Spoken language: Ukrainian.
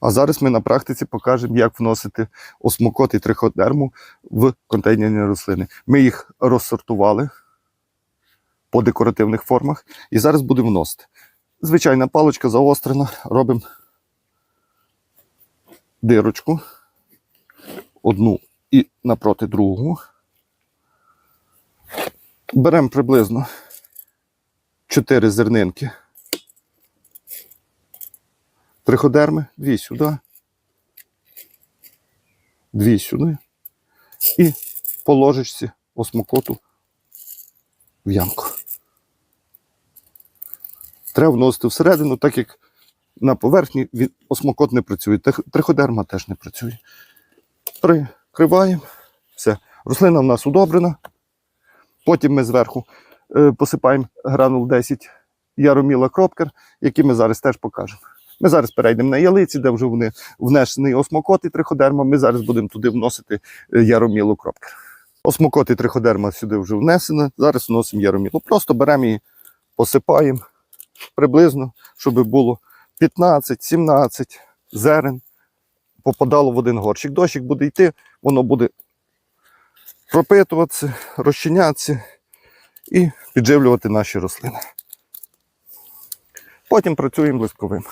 А зараз ми на практиці покажемо, як вносити осмокот і триходерму в контейнерні рослини. Ми їх розсортували по декоративних формах і зараз будемо вносити. Звичайна паличка заострена, робимо дирочку, одну і напроти другу. Беремо приблизно 4 зернинки. Триходерми, дві сюди, дві сюди. І по осмокоту в ямку. Треба вносити всередину, так як на поверхні осмокот не працює. Триходерма теж не працює. Прикриваємо. Все. Рослина в нас удобрена. Потім ми зверху е, посипаємо гранул 10 яроміла кропкер, який ми зараз теж покажемо. Ми зараз перейдемо на ялиці, де вже вони внесений осмокот і триходерма. Ми зараз будемо туди вносити е, яромілу кропкер. Осмокот і триходерма сюди вже внесено. Зараз вносимо яромілу. Просто беремо її, посипаємо приблизно, щоб було 15-17 зерен. Попадало в один горщик. Дощик буде йти, воно буде пропитуватися, розчинятися і підживлювати наші рослини. Потім працюємо блисковим.